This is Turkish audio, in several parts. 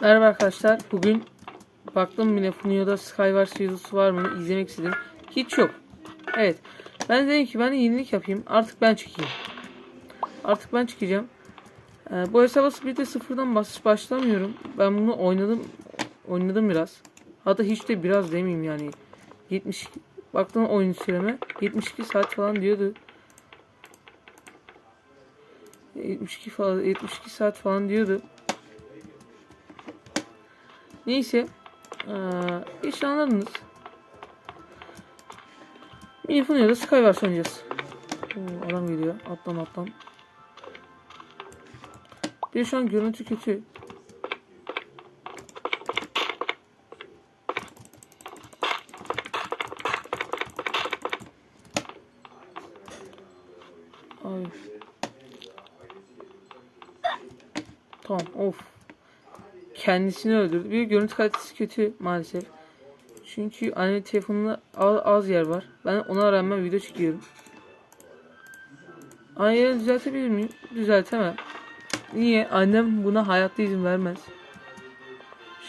Merhaba arkadaşlar. Bugün baktım bile Funio'da Skywars videosu var mı izlemek istedim. Hiç yok. Evet. Ben dedim ki ben yenilik yapayım. Artık ben çıkayım. Artık ben çıkacağım. Ee, bu hesaba bir de sıfırdan baş, başlamıyorum. Ben bunu oynadım. Oynadım biraz. Hatta hiç de biraz demeyeyim yani. 70 baktım oyun süreme 72 saat falan diyordu. 72 falan 72 saat falan diyordu. Neyse. Ee, işte anladınız. Ya da Skywars oynayacağız. Oo, adam geliyor. Atlan atlan. Bir şu an görüntü kötü. Ay. Tamam of. Kendisini öldürdü. Bir görüntü kalitesi kötü maalesef. Çünkü anne telefonunda az, az yer var. Ben ona rağmen video çekiyorum. Aynı düzeltebilir miyim? Düzeltemem. Niye? Annem buna hayatta izin vermez.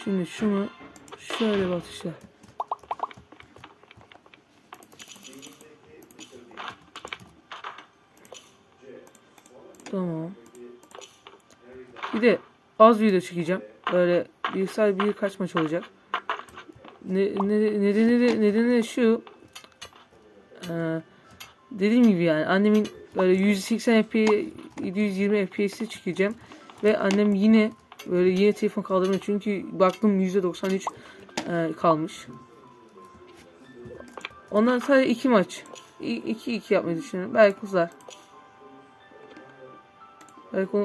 Şimdi şunu şöyle işte. Tamam. Bir de az video çekeceğim. Böyle bir sadece birkaç maç olacak. Ne, ne, nedeni de, nedeni de şu. Ee, dediğim gibi yani annemin böyle 180 FPS 720 FPS'e çıkacağım ve annem yine böyle yine telefon kaldırmıyor çünkü baktım %93 e, kalmış. Ondan sadece iki maç. 2-2 yapmayı düşünüyorum. Belki uzar. Belki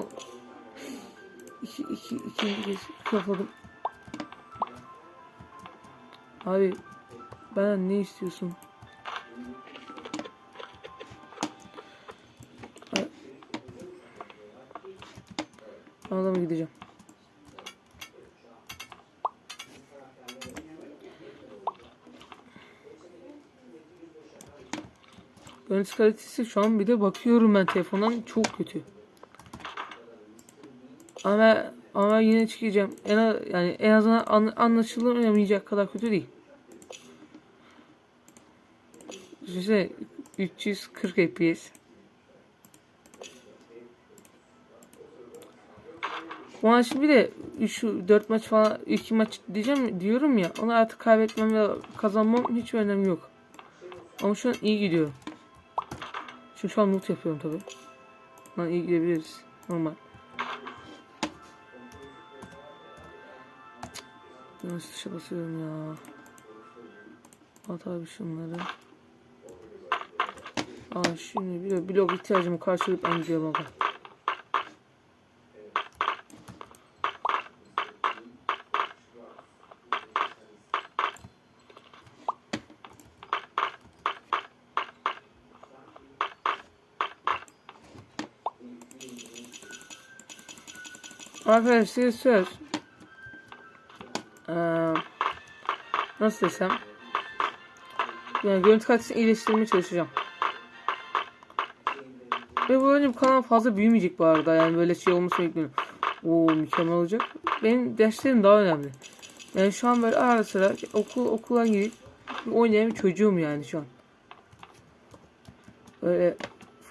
iki, iki, ikinci kez kapadım. Abi ben ne istiyorsun? Ay- Adama gideceğim. Görüntü kalitesi şu an bir de bakıyorum ben telefondan çok kötü. Ama ama yine çıkacağım. En az, yani en azından an, anlaşılamayacak kadar kötü değil. Düşünsene 340 FPS. Bu maç bir de 3 4 maç falan 2 maç diyeceğim diyorum ya. Onu artık kaybetmem ve kazanmam hiç önemi yok. Ama şu an iyi gidiyorum. Çünkü şu an loot yapıyorum tabi. Lan iyi gidebiliriz. Normal. Yanlış tuşa basıyorum ya. At abi şunları. Aa şimdi bir blok ihtiyacımı karşılayıp gidiyorum aga. Arkadaşlar söz. Nasıl desem. Yani görüntü kalitesini iyileştirmeye çalışacağım. Ve bu önce bu kanal fazla büyümeyecek bu arada. Yani böyle şey olması bekliyorum. Oo mükemmel olacak. Benim derslerim daha önemli. Yani şu an böyle ara sıra okul okula gidip oynayan çocuğum yani şu an. Böyle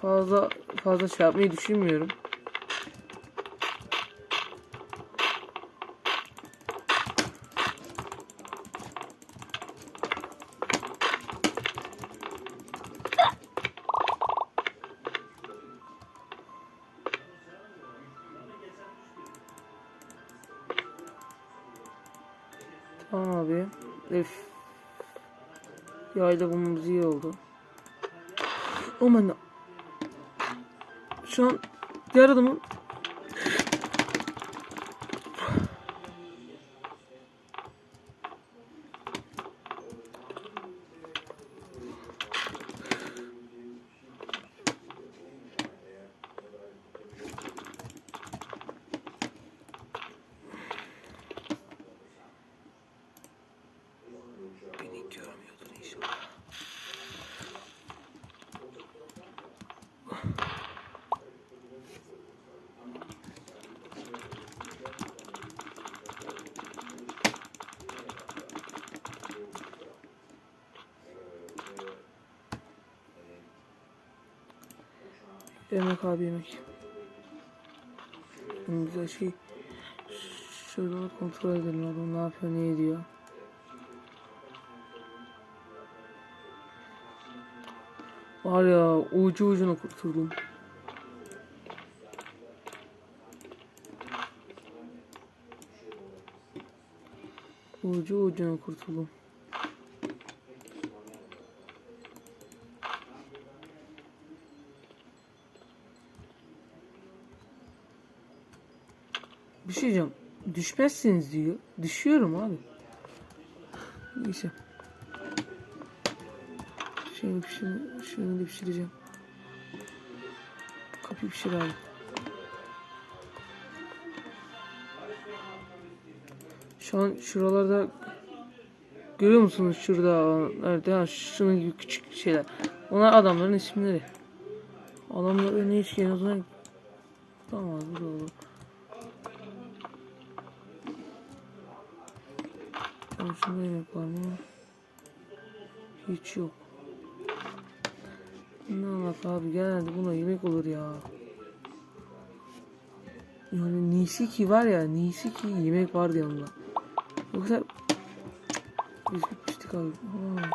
fazla fazla şey yapmayı düşünmüyorum. Abi. Öf. Yayla bulmamız iyi oldu. Aman. Şu an diğer adamın Yemek abi yemek. Bunun şey. Şöyle kontrol edelim adam ne yapıyor ne ediyor. Var ya ucu ucuna kurtuldum. Ucu ucuna kurtuldum. Bir şey diyeceğim. Düşmezsiniz diyor. Düşüyorum abi. Neyse. Şimdi şimdi şimdi pişireceğim. Kapıyı pişir abi. Şu an şuralarda görüyor musunuz şurada nerede ha şunun gibi küçük şeyler. Onlar adamların isimleri. Adamlar ne iş o zaman tamam bu da olur. Tamam şunda mı? Hiç yok. Ne alaka abi genelde buna yemek olur ya. Yani nisi ki var ya nisi ki yemek vardı yanında. Yoksa biz bitmiştik abi. Ha.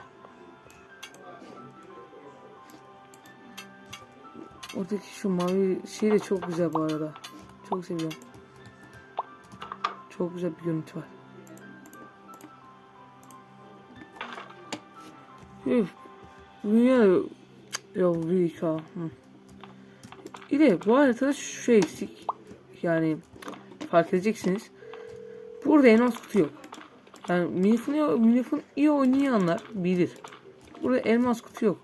Oradaki şu mavi şey de çok güzel bu arada. Çok seviyorum. Çok güzel bir görüntü var. Üf. Dünya ya büyük. Hı. Bir de bu haritada şu şey eksik. Yani fark edeceksiniz. Burada elmas kutu yok. Yani Minifun, Minifun iyi oynayanlar bilir. Burada elmas kutu yok.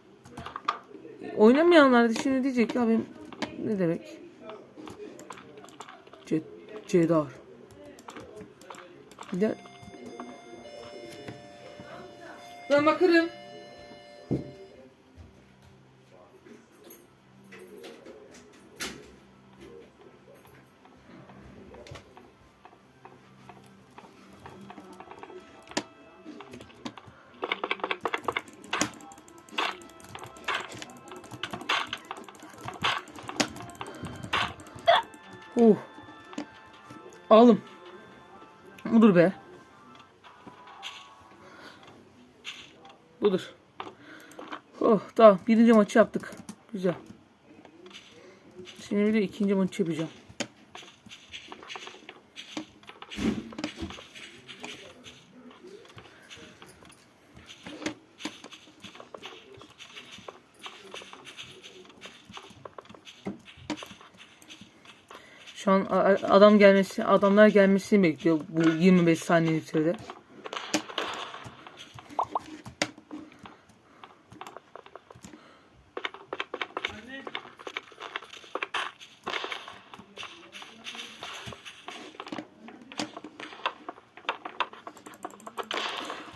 Oynamayanlar da şimdi diyecek ya benim ne demek? Ce Cedar. De ben bakarım. Uh. Alım. Budur be. Budur. Oh tamam birinci maçı yaptık. Güzel. Şimdi bir de ikinci maçı yapacağım. An adam gelmesi, adamlar gelmesini bekliyor bu 25 saniyelik sürede.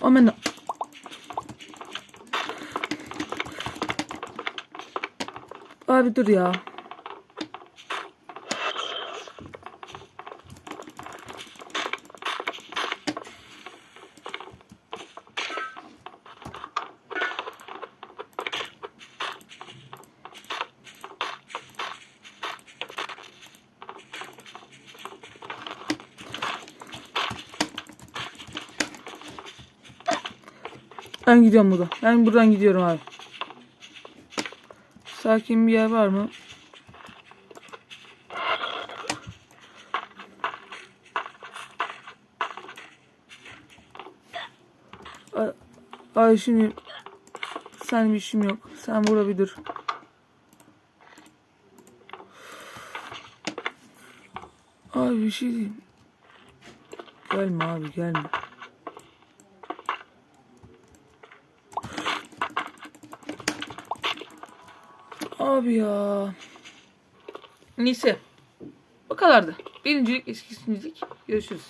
Aman Abi dur ya. Ben gidiyorum buradan. Ben buradan gidiyorum abi. Sakin bir yer var mı? Ay şimdi sen bir işim yok. Sen burada bir dur. Abi bir şey diyeyim. Gelme abi gelme. Abi ya. Neyse. Bu kadardı. Birincilik, ikincilik. Görüşürüz.